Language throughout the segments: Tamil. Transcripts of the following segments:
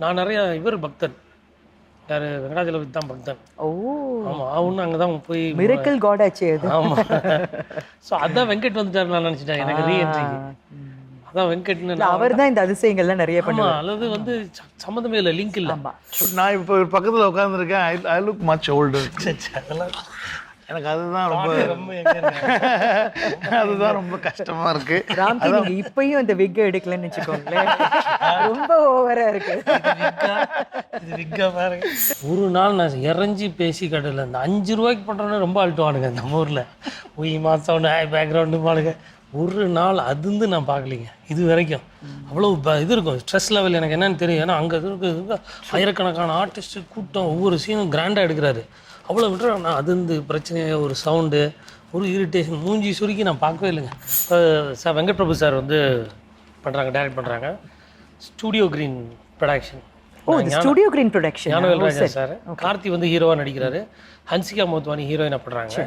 நான் நிறைய இவர் பக்தன் யார்? வெங்கடாஜலபதி தான் பக்தன் ஓ. ஆமாம் அவனு அங்கே தான் போய் மிரக்கல் காட் ஆச்சு அது. ஆமாம் ஸோ அதான் வெங்கட் வந்துட்டாரு நான் நினச்சிட்டேன். எனக்கு ரீஎன்ட்ரி அதான் வெங்கட்னு அவர் தான் இந்த அதிசயங்கள்லாம் நிறைய ஆமா அல்லது வந்து சம்மந்தமே இல்லை லிங்க் இல்லை. ஆமா. நான் இப்போ பக்கத்தில் உட்காந்துருக்கேன் ஐ லுக் மச் ஓல்டு அதெல்லாம் எனக்கு அதுதான் ரொம்ப ரொம்ப எங்க இருக்காங்க? அதுதான் ரொம்ப கஷ்டமா இருக்கு. ராம்கி நீங்க இப்பயும் அந்த விக் எடுக்கலன்னு வச்சுக்கோங்களேன். ரொம்ப ஓவரா இருக்கு. இது விக்கா? பாருங்க ஒரு நாள் நான் இறஞ்சி பேசி கடையில் இந்த அஞ்சு ரூபாய்க்கு பண்ணுறோன்னு ரொம்ப அழுட்டுவானுங்க நம்ம ஊரில். உய் மாதம் பேக்ரவுண்டு பாருங்க. ஒரு நாள் அது வந்து நான் பார்க்கலிங்க. இது வரைக்கும். அவ்வளோ இது இருக்கும். ஸ்ட்ரெஸ் லெவல் எனக்கு என்னன்னு தெரியும். ஏன்னா அங்கே இருக்கு ஆயிரக்கணக்கான ஆர்டிஸ்ட் கூட்டம் ஒவ்வொரு சீனும் கிராண்டாக எடுக்கிறாரு. அவ்வளோ விட்டுற. நான் அது வந்து பிரச்சனையே ஒரு சவுண்டு ஒரு இரிட்டேஷன் மூஞ்சி சுருக்கி நான் பார்க்கவே இல்லைங்க. சார் வெங்கட் பிரபு சார் வந்து பண்ணுறாங்க டைரக்ட் பண்ணுறாங்க studio green production studio green production Gnanavelraja sir. Karthi வந்து ஹீரோவா நடிக்கிறாரு. ஹன்சிகா மோத்வானி ஹீரோயினா பண்றாங்க.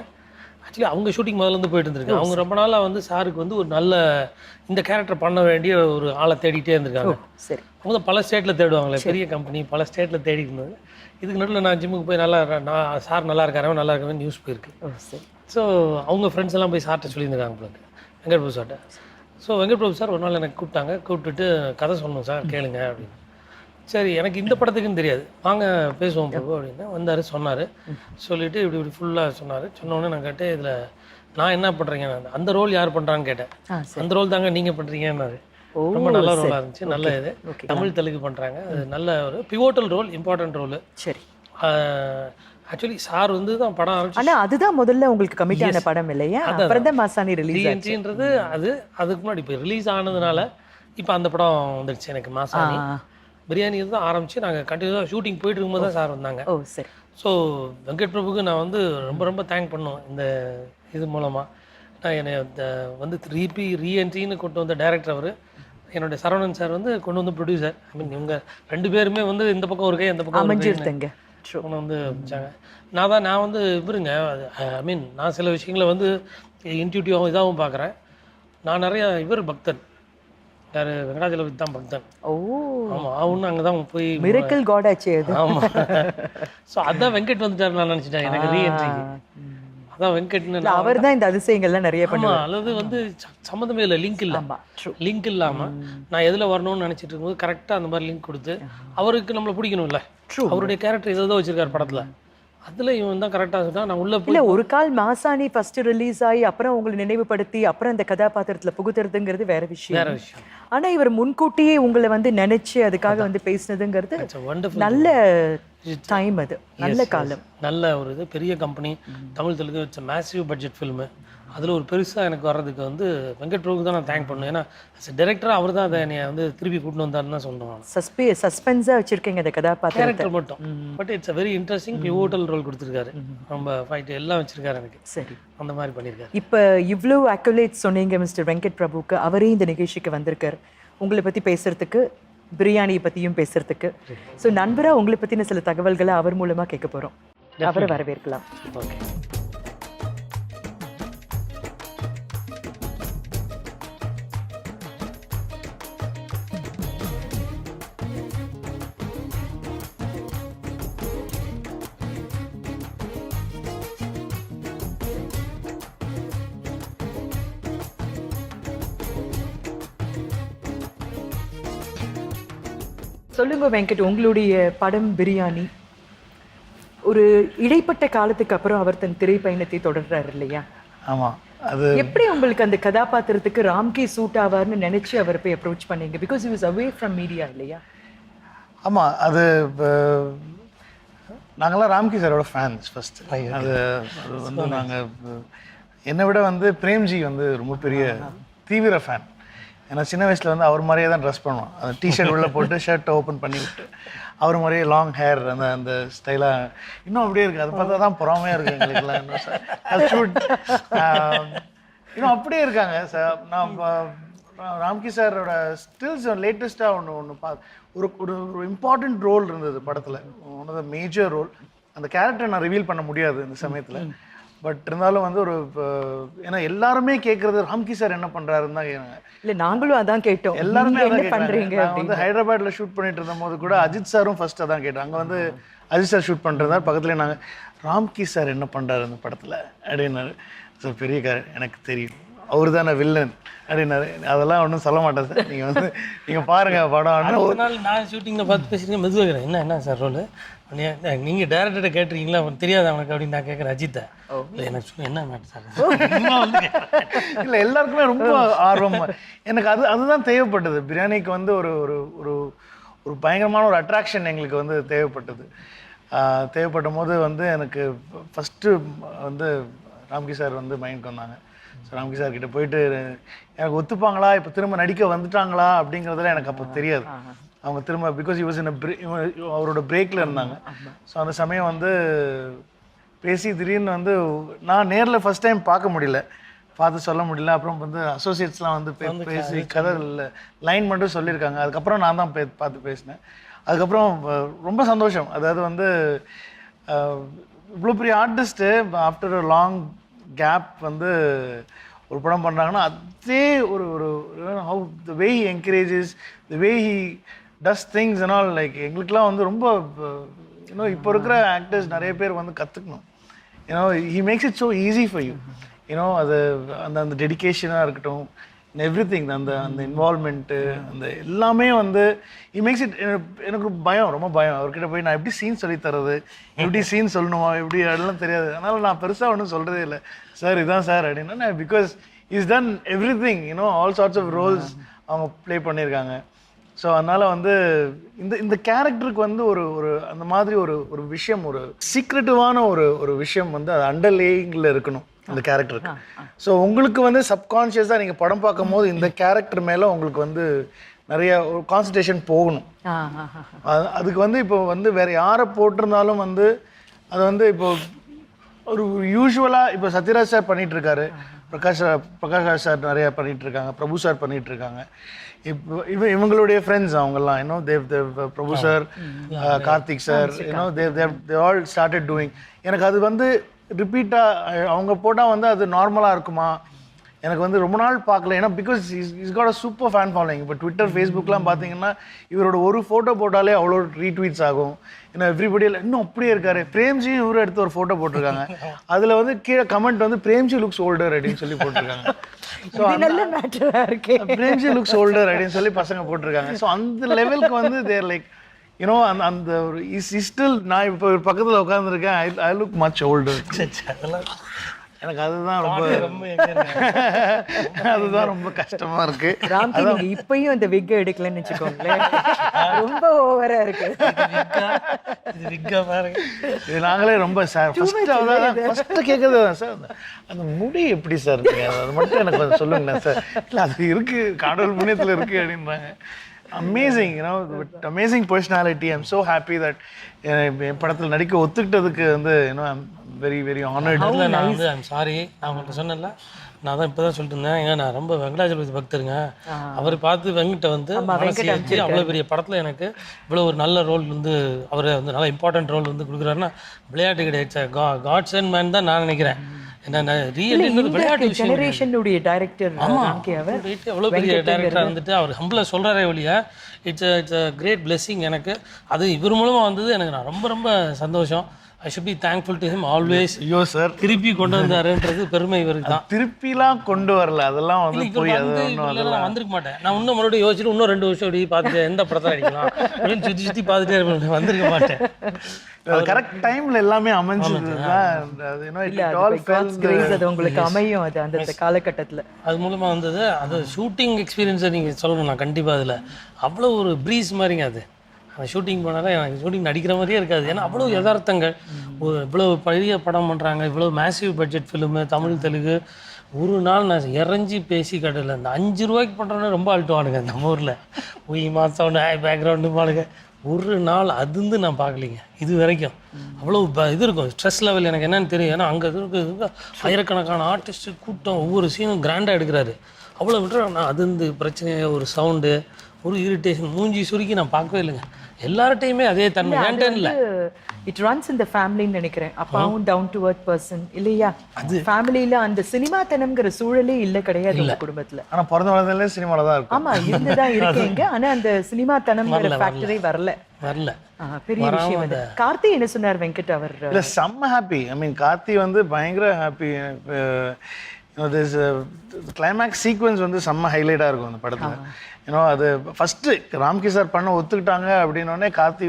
ஆக்சுவலி அவங்க ஷூட்டிங் முதல்ல இருந்து போயிட்டு இருந்திருக்கு அவங்க ரொம்ப நாளா வந்து சாருக்கு வந்து ஒரு நல்ல இந்த கேரக்டர் பண்ண வேண்டிய ஒரு ஆளை தேடிட்டே இருந்திருக்காங்க. சரி. அவங்க தான் பல ஸ்டேட்டில் தேடுவாங்களே பெரிய கம்பெனி பல ஸ்டேட்டில் தேடி இருந்தது. இதுக்கு நடுவில் நான் ஜிம்முக்கு போய் நல்லா நான் சார் நல்லா இருக்காரு நல்லா இருக்கவே நியூஸ் போயிருக்கு. சரி. ஸோ அவங்க ஃப்ரெண்ட்ஸ் எல்லாம் போய் சார்ட்ட சொல்லியிருந்தாங்க உங்களுக்கு வெங்கட் பிரபு சார்ட்ட. ஸோ வெங்கட் பிரபு சார் ஒரு நாள் எனக்கு கூப்பிட்டாங்க. கூப்பிட்டுட்டு கதை சொல்லணும் சார் கேளுங்க அப்படின்னு. சரி எனக்கு இந்த படத்துக்குன்னு தெரியாது. வாங்க பேசுவோம் பிரபு அப்படின்னு வந்தார் சொன்னார். சொல்லிட்டு இப்படி இப்படி ஃபுல்லாக சொன்னார். சொன்னோடனே நான் கேட்டேன் இதில் நான் என்ன பண்ணுறீங்க அந்த ரோல் யார் பண்ணுறான்னு கேட்டேன். அந்த ரோல் தாங்க நீங்கள் பண்ணுறீங்கன்னாரு ரொம்ப நல்ல ரோலாக இருந்துச்சு. நல்ல இது. தமிழ் தெலுங்கு பண்ணுறாங்க அது நல்ல ஒரு பிவோட்டல் ரோல் இம்பார்ட்டன்ட் ரோல் சரி. ஆக்சுவலி சார் வந்து தான் படம் ஆரம்பிச்சு ஆனா அதுதான் முதல்ல உங்களுக்கு கமிட் ஆன படம் இல்லையா? அப்புறம் தான் மாசாணி ரிலீஸ் ஆச்சு. டிஎன்டின்றது அது அதுக்கு முன்னாடி இப்போ ரிலீஸ் ஆனதுனால இப்போ அந்த படம் வந்துடுச்சு எனக்கு மாசாணி. பிரியாணி தான் ஆரம்பிச்சு நாங்கள் கண்டினியூஸாக ஷூட்டிங் போயிட்டு இருக்கும்போது தான் சார் வந்தாங்க. ஓ சரி. ஸோ வெங்கட் பிரபுக்கு நான் வந்து ரொம்ப ரொம்ப தேங்க் பண்ணோம் இந்த இது மூலமாக நான் என்னை இந்த வந்து ரீபி ரீஎன்ட்ரின்னு கொண்டு வந்த டைரக்டர் அவர். என்னுடைய சரவணன் சார் வந்து கொண்டு வந்து ப்ரொடியூசர் ஐ மீன் இவங்க ரெண்டு பேருமே வந்து இந்த பக்கம் ஒரு கை அந்த பக்கம் அமைஞ்சிருந்தங்க கொண்டு வந்து வச்சாங்க. நான் தான் நான் வந்து இவருங்க ஐ மீன் நான் சில விஷயங்களை வந்து இன்ட்யூட்டிவாகவும் இதாகவும் பார்க்குறேன் நான் நிறைய இவர் பக்தன் யார்? வெங்கடாஜலபதி தான் பக்தன் ஓ. ஆமாம் அவனு அங்கே தான் போய் மிரக்கல் காட் ஆச்சு அது. ஆமாம் ஸோ அதான் வெங்கட் வந்துட்டாரு நான் நினச்சிட்டேன். எனக்கு ரீஎன்ட்ரி அதான் வெங்கட்னு அவர் தான் இந்த அதிசயங்கள்லாம் நிறைய பண்ண ஆமாம் அல்லது வந்து சம்மந்தமே இல்லை லிங்க் இல்லை. ஆமா ட்ரூ லிங்க் இல்லாமல் நான் எதில் வரணும்னு நினச்சிட்டு இருக்கும்போது கரெக்டாக அந்த மாதிரி லிங்க் கொடுத்து அவருக்கு நம்மளை பிடிக்கணும்ல. அவருடைய கேரக்டர் ஏதோ வச்சிருக்காரு படத்தில். அதில் இவன் தான் கரெக்டாக சொன்னா நான் உள்ளே இல்ல ஒரு கால் மாசாணி ஃபர்ஸ்ட் ரிலீஸ் ஆகி அப்புறம் உங்களை நினைவுபடுத்தி அப்புறம் இந்த கதாபாத்திரத்துல புகுத்துறதுங்கிறது வேற விஷயம். வேற விஷயம். ஆனா இவர் முன்கூட்டியே உங்களை வந்து நினைச்சு அதுக்காக வந்து பேசினதுங்கிறது நல்ல டைம் அது. நல்ல காலம். நல்ல ஒரு இது. பெரிய company Tamil Telugu it's massive budget film அதில் ஒரு பெருசாக எனக்கு வர்றதுக்கு வந்து வெங்கட் பிரபுக்கு தான் நான் தேங்க் பண்ணுவேன் ஏன்னா டேரக்டராக அவர் தான் அதை என்னை வந்து திருப்பி கூட்டின்னு வந்தாருன்னு தான் சொல்லுவாங்க சஸ்பே சஸ்பென்ஸா வச்சிருக்கீங்க இந்த கதாபாத்திரத்தை. கேரக்டர் மட்டும். But it's a very interesting pivotal role கொடுத்துருக்காரு. ரொம்ப ஃபைட் எல்லாம் வச்சிருக்காரு எனக்கு. சரி. அந்த மாதிரி பண்ணியிருக்காரு. இப்ப இவ்ளோ அக்குலேட் சொன்னீங்க மிஸ்டர் வெங்கட் பிரபுக்கு அவரே இந்த நிகழ்ச்சிக்கு வந்திருக்காரு. உங்களை பத்தி பேசுறதுக்கு பிரியாணியை பத்தியும் பேசுறதுக்கு. ஸோ நண்பரா உங்களை பத்தின சில தகவல்களை அவர் மூலமா கேட்க போறோம். அவரை வரவேற்கலாம். ஓகே சொல்லுங்க வெங்கட் உங்களுடைய படம் பிரியாணி. ஒரு இடைப்பட்ட காலத்துக்கு அப்புறம் அவர் தன் திரை பயணத்தை தொடர்றாரு இல்லையா? ஆமா அது எப்படி உங்களுக்கு அந்த கதாபாத்திரத்துக்கு ராம்கே சூட் ஆவார்னு நினைச்சு அவர் போய் அப்ரோச் பண்ணீங்க? Because you away from media இல்லையா? ஆமா அது நாங்கெல்லாம் ராம்கி சாரோட ஃபேன்ஸ் ஃபர்ஸ்ட் அது அது வந்து நாங்க என்னை விட வந்து பிரேம்ஜி வந்து ரொம்ப பெரிய தீவிர ஃபேன் ஏன்னா சின்ன வயசுல வந்து அவர் மாதிரியே தான் ட்ரெஸ் பண்ணுவோம் அந்த டிஷர்ட் உள்ள போட்டு ஷர்ட்டை ஓப்பன் பண்ணி விட்டு அவர் மாதிரியே லாங் ஹேர் அந்த அந்த ஸ்டைலாக இன்னும் அப்படியே இருக்கு. அதை பார்த்தா தான் பொறாமையாக இருக்கு எங்களுக்குலாம் இன்னும் சார் அது. ஆஹ், இன்னும் அப்படியே இருக்காங்க சார் நான் ராம்கி சாரோட ஸ்டில்ஸ் லேட்டஸ்ட்டாக ஒன்று ஒன்று பா ஒரு ஒரு இம்பார்ட்டண்ட் ரோல் இருந்தது படத்தில். One of the major role அந்த கேரக்டரை நான் ரிவீல் பண்ண முடியாது இந்த சமயத்தில். பட் இருந்தாலும் வந்து ஒரு ஏன்னா எல்லாருமே கேட்குறது ராம்கி சார் என்ன பண்ணுறாருன்னு தான் கேட்குறாங்க இல்ல நாங்களும் அதான் கேட்டோம். எல்லாருமே நீங்க என்ன பண்றீங்க வந்து ஹைதராபாத்ல ஷூட் பண்ணிட்டு இருந்தபோது கூட அஜித் சாரும் ஃபர்ஸ்ட் அதான் கேட்டோம் அங்கே வந்து அஜித் சார் ஷூட் பண்ணிருந்தார் பக்கத்துல நாங்கள் ராம்கி சார் என்ன பண்றாரு அந்த படத்துல? அப்படின்னாரு. சார் பெரிய கார் எனக்கு தெரியும். அவர் தானே வில்லன் அப்படின்னாரு. அதெல்லாம் ஒன்றும் சொல்ல மாட்டேன் சார். நீங்கள் வந்து நீங்கள் பாருங்க படம். ஆனால் ஒரு நாள் நான் ஷூட்டிங்கில் பார்த்து பேசுகிறேன் மெதுவாக இருக்கிறேன் என்ன என்ன சார் ரோலு நீங்கள் டேரக்டர்கிட்ட கேட்டிருக்கீங்களா? அவனுக்கு தெரியாது அவனுக்கு அப்படின்னு நான் கேட்குறேன் அஜித்தை. இல்லை எனக்கு என்ன மேட் சார். இல்லை எல்லாருக்குமே ரொம்ப ஆர்வம் எனக்கு அது அதுதான் தேவைப்பட்டது. பிரியாணிக்கு வந்து ஒரு ஒரு ஒரு ஒரு பயங்கரமான ஒரு அட்ராக்ஷன் எங்களுக்கு வந்து தேவைப்பட்டது. தேவைப்படும் போது வந்து எனக்கு ஃபஸ்ட்டு வந்து ராம்கி சார் வந்து மைண்டுக்கு வந்தாங்க. ஸோ ராம்கி சார் கிட்ட போயிட்டு எனக்கு ஒத்துப்பாங்களா? இப்போ திரும்ப நடிக்க வந்துட்டாங்களா? அப்படிங்கிறதுல எனக்கு அப்போ தெரியாது. அவங்க திரும்ப பிகாஸ் யூ வாஸ் இன் அவரோட பிரேக்கில் இருந்தாங்க. ஸோ அந்த சமயம் வந்து பேசி திடீர்னு வந்து நான் நேரில் ஃபர்ஸ்ட் டைம் பார்க்க முடியல. பார்த்து சொல்ல முடியல. அப்புறம் வந்து அசோசியேட்ஸ்லாம் வந்து பேசி கதை லைன் மட்டும் சொல்லியிருக்காங்க. அதுக்கப்புறம் நான் தான் பே பார்த்து பேசினேன். அதுக்கப்புறம் ரொம்ப சந்தோஷம். அதாவது வந்து இவ்வளோ பெரிய artist after a long gap வந்து ஒரு படம் பண்ணுறாங்கன்னா அதே ஒரு ஒரு how the way he encourages the way he does things and like எங்களுக்குலாம் வந்து ரொம்ப இன்னும் இப்போ இருக்கிற ஆக்டர்ஸ் நிறைய பேர் வந்து கற்றுக்கணும் you know he makes it so easy for you you know அது அந்த அந்த டெடிக்கேஷனாக இருக்கட்டும் எவ்ரி திங் அந்த அந்த இன்வால்மெண்ட்டு அந்த எல்லாமே வந்து இ மேக்ஸ் இட் எனக்கு பயம் ரொம்ப பயம். அவர்கிட்ட போய் நான் எப்படி சீன் சொல்லி தரது எப்படி சீன் சொல்லணுமா எப்படி அதெல்லாம் தெரியாது. அதனால் நான் பெருசாக ஒன்றும் சொல்கிறதே இல்லை. சார் இதான் சார் அப்படின்னா because is done everything you know all sorts of roles அவங்க ப்ளே பண்ணியிருக்காங்க. ஸோ அதனால் வந்து இந்த இந்த கேரக்டருக்கு வந்து ஒரு ஒரு அந்த மாதிரி ஒரு ஒரு விஷயம் ஒரு சீக்ரெட்டிவான ஒரு ஒரு விஷயம் வந்து அது அண்டர்லேயிங்கில் இருக்கணும் அந்த கேரக்டருக்கு ஸோ உங்களுக்கு வந்து சப்கான்ஷியஸாக நீங்கள் படம் பார்க்கும்போது இந்த கேரக்டர் மேலே உங்களுக்கு வந்து நிறைய ஒரு கான்சன்ட்ரேஷன் போகணும். அதுக்கு வந்து இப்போ வந்து வேற யாரை போட்டிருந்தாலும் வந்து அது வந்து இப்போ ஒரு யூஸ்வலாக இப்போ சத்யராஜ் சார் பண்ணிட்டு இருக்காரு. பிரகாஷ் பிரகாஷ் ராஜ் சார் நிறைய பண்ணிட்டு இருக்காங்க பிரபு சார் பண்ணிட்டு இருக்காங்க இப்போ இவ இவங்களுடைய ஃப்ரெண்ட்ஸ் அவங்கெல்லாம் இன்னும் they've they've Prabhu sir Karthik sir இன்னும் they've they've they all started doing எனக்கு அது வந்து ரிப்பீட்டாக அவங்க போட்டால் வந்து அது நார்மலாக இருக்குமா? எனக்கு வந்து ரொம்ப நாள் பார்க்கல. ஏன்னா because is got a super fan following இப்போ ட்விட்டர் ஃபேஸ்புக்லாம் பார்த்தீங்கன்னா இவரோட ஒரு ஃபோட்டோ போட்டாலே அவ்வளோ ரீட்வீட்ஸ் ஆகும். ஏன்னா எவ்ரிபடி இன்னும் அப்படியே இருக்காரு. பிரேம்ஜியும் இவரும் எடுத்து ஒரு ஃபோட்டோ போட்டிருக்காங்க. அதில் வந்து கீழே கமெண்ட் வந்து பிரேம்ஜி லுக்ஸ் ஓல்டர் அப்படின்னு சொல்லி போட்டிருக்காங்க. ஸோ பிரேம்ஜி லுக்ஸ் ஓல்டர் அப்படின்னு சொல்லி பசங்க போட்டிருக்காங்க. ஸோ அந்த லெவலுக்கு வந்து தேர் லைக் யூனோ அந்த அந்த ஒரு இஸ் ஸ்டில் நான் இப்போ பக்கத்தில் உட்காந்துருக்கேன் I I look much older அதெல்லாம் எனக்கு அதுதான் ரொம்ப ரொம்ப எங்க இருக்காங்க? அதுதான் ரொம்ப கஷ்டமா இருக்கு. ராம்கி நீங்க இப்பயும் அந்த விக் எடுக்கலன்னு வச்சுக்கோங்களேன். ரொம்ப ஓவரா இருக்கு. விக்கா? இது விக்கா பாருங்க இது நாங்களே ரொம்ப சார் ஃபர்ஸ்ட் கேட்கறது தான் சார் அந்த- அந்த முடி எப்படி சார் இருக்கு? அது மட்டும் எனக்கு கொஞ்சம் சொல்லுங்களேன் சார் இல்லை அது இருக்கு. கடவுள் புண்ணியத்தில் இருக்கு அப்படின்றாங்க. Amazing you know amazing personality I'm so happy that என் படத்தில் நடிக்க ஒத்துக்கிட்டதுக்கு வந்து யூனோ வெரி வெரி ஆனர்ட் இல்லை நான் வந்து ஐம் சாரி நான் உங்கள்கிட்ட சொன்னேன்ல நான் தான் இப்போ தான் சொல்லிட்டு இருந்தேன் ஏங்க நான் ரொம்ப வெங்கடாஜலபதி பக்தருங்க. அவர் பார்த்து வெங்கட்ட வந்து மனசு அவ்வளோ பெரிய படத்தில் எனக்கு இவ்வளோ ஒரு நல்ல ரோல் வந்து அவர் வந்து நல்ல இம்பார்ட்டன்ட் ரோல் வந்து கொடுக்குறாருன்னா விளையாட்டு கிடையாது. காட்ஸ் அண்ட் மேன் தான் நான் நினைக்கிறேன். என்ன ரியல் விளையாட்டு விஷயம் ஜெனரேஷனுடைய டைரக்டர் எவ்வளோ பெரிய டேரக்டராக இருந்துட்டு அவர் ஹம்பிளாக சொல்கிறாரே ஒழிய it's it's a great blessing எனக்கு. அது இவர் மூலமாக வந்தது எனக்கு நான் ரொம்ப ரொம்ப சந்தோஷம். I should be thankful to him always ஐயோ சார் திருப்பி கொண்டு வந்தாருன்றது பெருமை இவருக்கு தான். திருப்பிலாம் கொண்டு வரல. அதெல்லாம் வந்து போய் அது நான் வந்திருக்க மாட்டேன். நான் இன்னும் மறுபடியும் யோசிச்சுட்டு இன்னும் ரெண்டு வருஷம் அப்படி பார்த்துட்டு எந்த படத்தில் அடிக்கலாம் அப்படின்னு சுற்றி சுற்றி பார்த்துட்டே இருப்பேன். வந்திருக்க மாட்டேன். கரெக்ட் டைம்ல எல்லாமே அமைஞ்சது உங்களுக்கு அமையும். அது அந்த அந்த காலகட்டத்துல. அது மூலமாக வந்தது. அது ஷூட்டிங் எக்ஸ்பீரியன்ஸை நீங்கள் சொல்லணும். நான் கண்டிப்பாக அதில். அவ்வளோ ஒரு ப்ரீஸ் மாதிரிங்க அது. அந்த ஷூட்டிங் போனாலே எனக்கு ஷூட்டிங் நடிக்கிற மாதிரியே இருக்காது. ஏன்னா அவ்வளோ யதார்த்தங்கள். ஒரு இவ்வளோ பெரிய படம் பண்ணுறாங்க இவ்வளோ massive budget film Tamil Telugu. ஒரு நாள் நான் இறஞ்சி பேசி கடையில் இந்த அஞ்சு ரூபாய்க்கு பண்ணுறோன்னு ரொம்ப அழுட்டுவானுங்க நம்ம ஊரில். உய் மாதம் பேக்ரவுண்டு பாடுங்க ஒரு நாள் அதுந்து நான் பார்க்கலிங்க. இது வரைக்கும். அவ்வளோ ப- இது இருக்கும். ஸ்ட்ரெஸ் லெவல் எனக்கு என்னன்னு தெரியும். ஏன்னா அங்கே இருக்க ஆயிரக்கணக்கான ஆர்டிஸ்ட்டு கூட்டம் ஒவ்வொரு சீனும் கிராண்டாக எடுக்கிறாரு. அவ்வளோ விட்டுற நான் அது இந்த பிரச்சனை ஒரு சவுண்டு ஒரு இரிட்டேஷன் மூஞ்சி சுருக்கி நான் பார்க்கவே இல்லைங்க. எல்லார்ட்டையுமே அதே தன்மை. ஏன்ட்டேன்னு இல்லை. இட் ரன்ஸ் இந்த ஃபேமிலின்னு நினைக்கிறேன். அப்பாவும் டவுன் டு அர்த் பர்சன் இல்லையா? ஃபேமிலியில அந்த சினிமாத்தனம்ங்கிற சூழலே இல்ல கிடையாது உங்க குடும்பத்துல. ஆனா பிறந்த வளர்ந்ததுல சினிமால தான் இருக்கும். ஆமா இருந்துதான் இருக்கீங்க ஆனா அந்த சினிமாத்தனம்ங்கிற ஃபேக்டரே வரல. வரல. பெரிய விஷயம் அது. கார்த்தி என்ன சொன்னார் வெங்கட் அவர்? இல்ல செம்ம ஹாப்பி ஐ மீன் கார்த்தி வந்து பயங்கர ஹாப்பி திஸ் கிளைமேக்ஸ் சீக்வன்ஸ் வந்து செம்ம ஹைலைட்டாக இருக்கும் அந்த படத்தில். ஏன்னோ அது ஃபஸ்ட்டு ராம்கி சார் பண்ண ஒத்துக்கிட்டாங்க அப்படின்னோடனே Karthi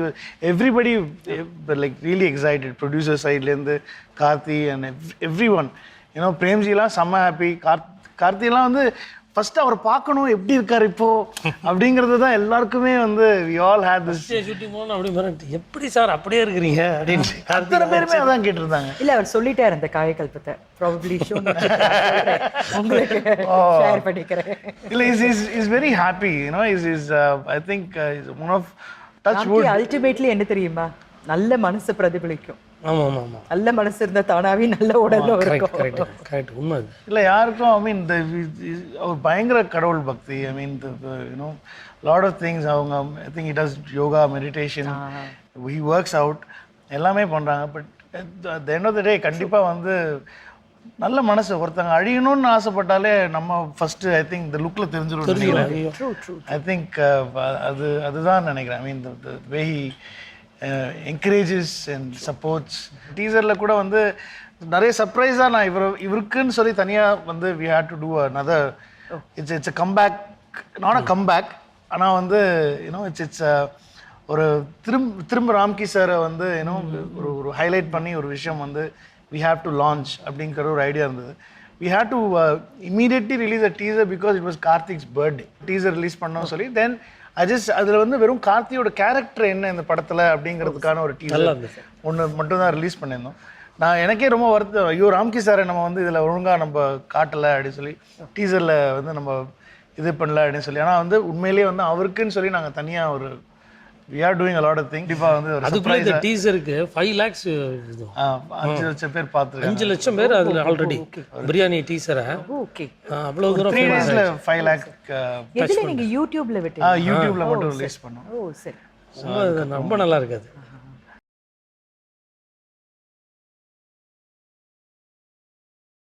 everybody like really excited producer சைட்லேருந்து கார்த்தி அண்ட் எவ்ரி ஒன் ஏன்னோ பிரேம்ஜிலாம் செம்ம ஹாப்பி கார்த் கார்த்திலாம் வந்து ஃபர்ஸ்ட் அவர் பார்க்கணும் எப்படி இருக்காரு இப்போ? அப்படிங்கிறது தான் எல்லாருக்குமே வந்து we all hate this shooting போகணும் அப்படி மிரட்டு எப்படி சார் அப்படியே இருக்கிறீங்க? அப்படின்னு அத்தனை பேருமே அதான் கேட்டிருந்தாங்க. இல்ல அவர் சொல்லிட்டார் அந்த காயக்கல்பத்தை ப்ராபப்ளி ஷோ உங்களுக்கு ஷேர் பண்ணிக்கிறேன். இல்ல is is is very happy you know is is I think is one of touch wood ultimately என்ன தெரியுமா? நல்ல மனசு பிரதிபலிக்கும். ஆமாம் ஆமாம் ஆமாம் நல்ல மனசு இருந்தா தானாவே நல்ல உடல்ல கரெக்ட் இருக்கும். கரெக்ட் கரெக்ட் உண்மை இல்ல யாருக்கும் ஐ மீன் இந்த அவர் பயங்கர கடவுள் பக்தி. I mean you know lot of things அவங்க I think it does yoga meditation he works out எல்லாமே பண்றாங்க. But the end of the day கண்டிப்பா வந்து நல்ல மனசு. ஒருத்தங்க அழியணும்னு ஆசைப்பட்டாலே நம்ம ஃபர்ஸ்ட் ஐ திங்க் இந்த லுக்ல தெரிஞ்சிடும் ஐ திங்க் அது அதுதான் நினைக்கிறேன். I mean way he encourages and supports டீசரில் கூட வந்து நிறைய சர்ப்ரைஸாக நான் இவர் இவருக்குன்னு சொல்லி தனியாக வந்து we had to do another. It's it's a comeback not a comeback ஆனால் வந்து யூனோ இட்ஸ் இட்ஸ் ஒரு திரும்ப திரும்ப ராம்கி சாரை வந்து யூனோ ஒரு ஒரு ஹைலைட் பண்ணி ஒரு விஷயம் வந்து வி ஹேவ் டு லான்ச் அப்படிங்கிற ஒரு ஐடியா இருந்தது. We have to immediately release a teaser because it was Karthik's birthday teaser release பண்ணோம் சொல்லி தென் ஐ ஜஸ்ட் அதில் வந்து வெறும் கார்த்தியோட கேரக்டர் என்ன இந்த படத்தில் அப்படிங்கிறதுக்கான ஒரு டீசர் ஒன்று மட்டும் தான் ரிலீஸ் பண்ணியிருந்தோம். நான் எனக்கே ரொம்ப வருத்தம் ஐயோ ராம்கி சாரை நம்ம வந்து இதில் ஒழுங்காக நம்ம காட்டலை அப்படின்னு சொல்லி டீசரில் வந்து நம்ம இது பண்ணல அப்படின்னு சொல்லி. ஆனால் வந்து உண்மையிலேயே வந்து அவருக்குன்னு சொல்லி நாங்கள் தனியாக ஒரு we are doing a lot of thing கண்டிப்பாக வந்து ஒரு அதுக்குள்ளே இந்த டீசருக்கு ஃபைவ் லேக்ஸ் அஞ்சு லட்சம் பேர் பார்த்துருக்காங்க அஞ்சு லட்சம் பேர் அதில் ஆல்ரெடி பிரியாணி டீசரை ஓகே அவ்வளோ தூரம் த்ரீ டேஸில் ஃபைவ் லேக் எதுல நீங்க யூடியூப்ல விட்டீங்க யூடியூப்ல மட்டும் ரிலீஸ் பண்ணோம் ஓ சரி ரொம்ப ரொம்ப நல்லா இருக்காது